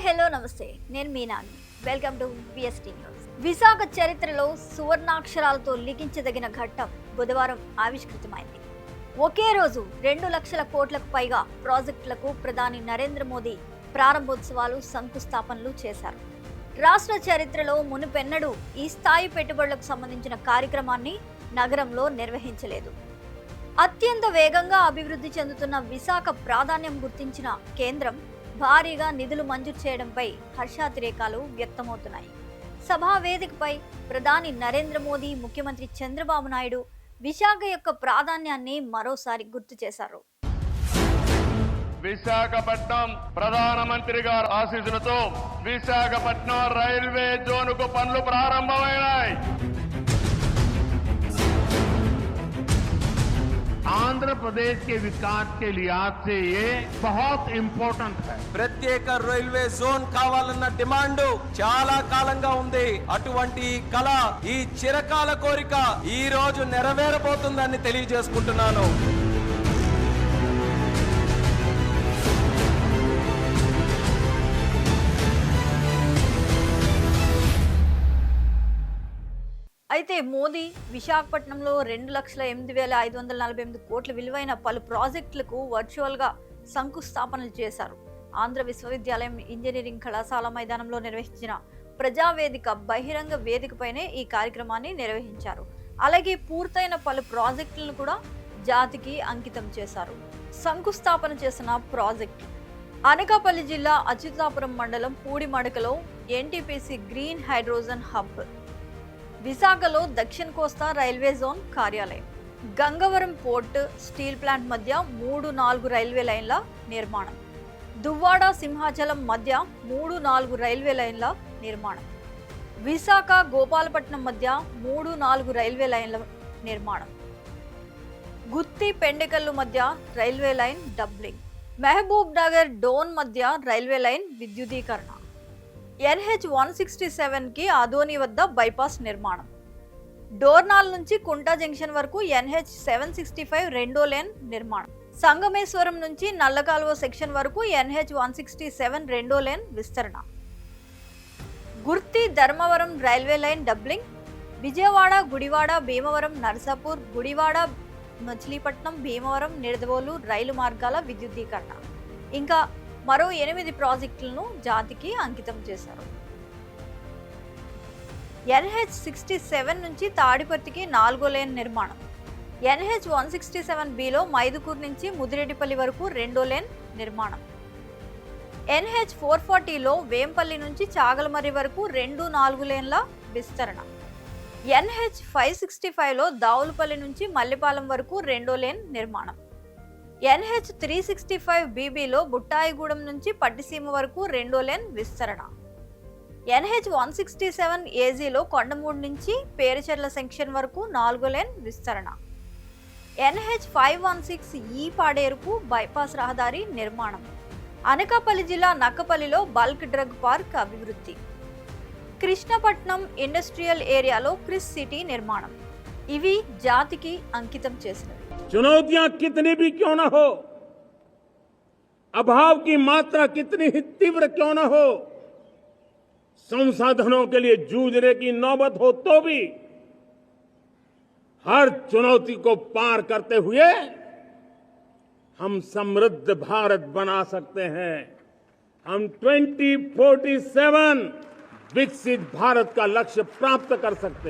Hi hello నమస్తే. నేను మీనాని. Welcome to VST news Visakha చరిత్రలో సువర్ణాక్షరాలతో లిఖించదగిన ఘట్టం బుధవారం ఆవిష్కృతమైంది. ఒకే రోజు రెండు లక్షల కోట్లకు పైగా ప్రాజెక్టులకు ప్రధాని నరేంద్ర మోదీ ప్రారంభోత్సవాలు శంకుస్థాపనలు చేశారు. రాష్ట్ర చరిత్రలో మునుపెన్నడూ ఈ స్థాయి పెట్టుబడులకు సంబంధించిన కార్యక్రమాన్ని నగరంలో నిర్వహించలేదు. అత్యంత వేగంగా అభివృద్ధి చెందుతున్న విశాఖ ప్రాధాన్యం గుర్తించిన కేంద్రం భారీగా నిధులు మంజూరు చేయడంపై హర్షాతిరేకాలు వ్యక్తమవుతున్నాయి. సభా వేదికపై ప్రధాని నరేంద్ర మోదీ ముఖ్యమంత్రి చంద్రబాబు నాయుడు విశాఖ యొక్క ప్రాధాన్యాన్ని మరోసారి గుర్తు చేశారు. విశాఖపట్నం ప్రధానమంత్రి గారు ఆశీస్సులతో విశాఖపట్నం రైల్వే జోన్కు పనులు ప్రారంభమైనాయి. ప్రదేశ్ కే వికాస్ కే లిహాజ్ ఇంపార్టెంట్ ప్రత్యేక రైల్వే జోన్ కావాలన్న డిమాండ్ చాలా కాలంగా ఉంది. అటువంటి కళ ఈ చిరకాల కోరిక ఈ రోజు నెరవేరబోతుందని తెలియజేసుకుంటున్నాను. అయితే మోదీ విశాఖపట్నంలో రెండు లక్షల ఎనిమిది వేల ఐదు వందల నలభై ఎనిమిది కోట్ల విలువైన పలు ప్రాజెక్టులకు వర్చువల్గా శంకుస్థాపనలు చేశారు. ఆంధ్ర విశ్వవిద్యాలయం ఇంజనీరింగ్ కళాశాల మైదానంలో నిర్వహించిన ప్రజావేదిక బహిరంగ వేదికపైనే ఈ కార్యక్రమాన్ని నిర్వహించారు. అలాగే పూర్తయిన పలు ప్రాజెక్టులను కూడా జాతికి అంకితం చేశారు. శంకుస్థాపన చేసిన ప్రాజెక్టు అనకాపల్లి జిల్లా అచ్యుతాపురం మండలం పూడిమడకలో ఎన్టీపీసీ గ్రీన్ హైడ్రోజన్ హబ్ విశాఖలో దక్షిణ కోస్తా రైల్వే జోన్ కార్యాలయం. గంగవరం పోర్ట్ స్టీల్ ప్లాంట్ మధ్య మూడు నాలుగు రైల్వే లైన్ల నిర్మాణం. దువ్వాడ సింహాచలం మధ్య మూడు నాలుగు రైల్వే లైన్ల నిర్మాణం. విశాఖ గోపాలపట్నం మధ్య మూడు నాలుగు రైల్వే లైన్ల నిర్మాణం. గుత్తి పెండెకల్లు మధ్య railway line doubling. Mahabubnagar Dhone మధ్య రైల్వే లైన్ విద్యుదీకరణ. ఎన్హెచ్ వన్ సిక్స్టీ సెవెన్కి ఆదోని వద్ద బైపాస్ నిర్మాణం. డోర్నాల్ నుంచి కుంటా జంక్షన్ వరకు ఎన్హెచ్ సెవెన్ సిక్స్టీ ఫైవ్ రెండో లేన్ నిర్మాణం. సంగమేశ్వరం నుంచి నల్లకాలువ సెక్షన్ వరకు ఎన్హెచ్ వన్ సిక్స్టీ సెవెన్ రెండో లేన్ విస్తరణ. గుర్తి Dharmavaram railway line doubling Vijayawada Gudivada Bhimavaram Narasapur Gudivada Machilipatnam Bhimavaram Nidadavolu rail మార్గాల విద్యుద్దీకరణ. ఇంకా మరో ఎనిమిది ప్రాజెక్టులను జాతికి అంకితం చేశారు. ఎన్హెచ్ సిక్స్టీ సెవెన్ నుంచి తాడిపర్తికి నాలుగో లేన్ నిర్మాణం. ఎన్హెచ్ వన్ సిక్స్టీ సెవెన్ బిలో మైదుకూరు నుంచి ముదిరెడ్డిపల్లి వరకు రెండో లేన్ నిర్మాణం. ఎన్హెచ్ ఫోర్ ఫార్టీలో వేంపల్లి నుంచి చాగలమర్రి వరకు రెండు నాలుగు లేన్ల విస్తరణ. ఎన్హెచ్ ఫైవ్ సిక్స్టీ ఫైవ్లో దావులపల్లి నుంచి మల్లిపాలెం వరకు రెండో లేన్ నిర్మాణం. ఎన్హెచ్ త్రీ సిక్స్టీ ఫైవ్ బీబీలో బుట్టాయిగూడెం నుంచి పట్టిసీమ వరకు రెండో లేన్ విస్తరణ. ఎన్హెచ్ వన్ సిక్స్టీ సెవెన్ ఏజీలో కొండమూడు నుంచి పేరుచెర్ల సెక్షన్ వరకు నాలుగో లేన్ విస్తరణ. ఎన్హెచ్ ఫైవ్ వన్ సిక్స్ ఈ పాడేరుకు బైపాస్ రహదారి నిర్మాణం. అనకాపల్లి జిల్లా నక్కపల్లిలో బల్క్ డ్రగ్ పార్క్ అభివృద్ధి. కృష్ణపట్నం ఇండస్ట్రియల్ ఏరియాలో క్రిస్ సిటీ నిర్మాణం. ఇవి జాతికి అంకితం చేసినవి. चुनौतियाँ कितनी भी क्यों न हो, अभाव की मात्रा कितनी ही तीव्र क्यों न हो, संसाधनों के लिए जूझने की नौबत हो तो भी हर चुनौती को पार करते हुए हम समृद्ध भारत बना सकते हैं। हम 2047 विकसित भारत का लक्ष्य प्राप्त कर सकते हैं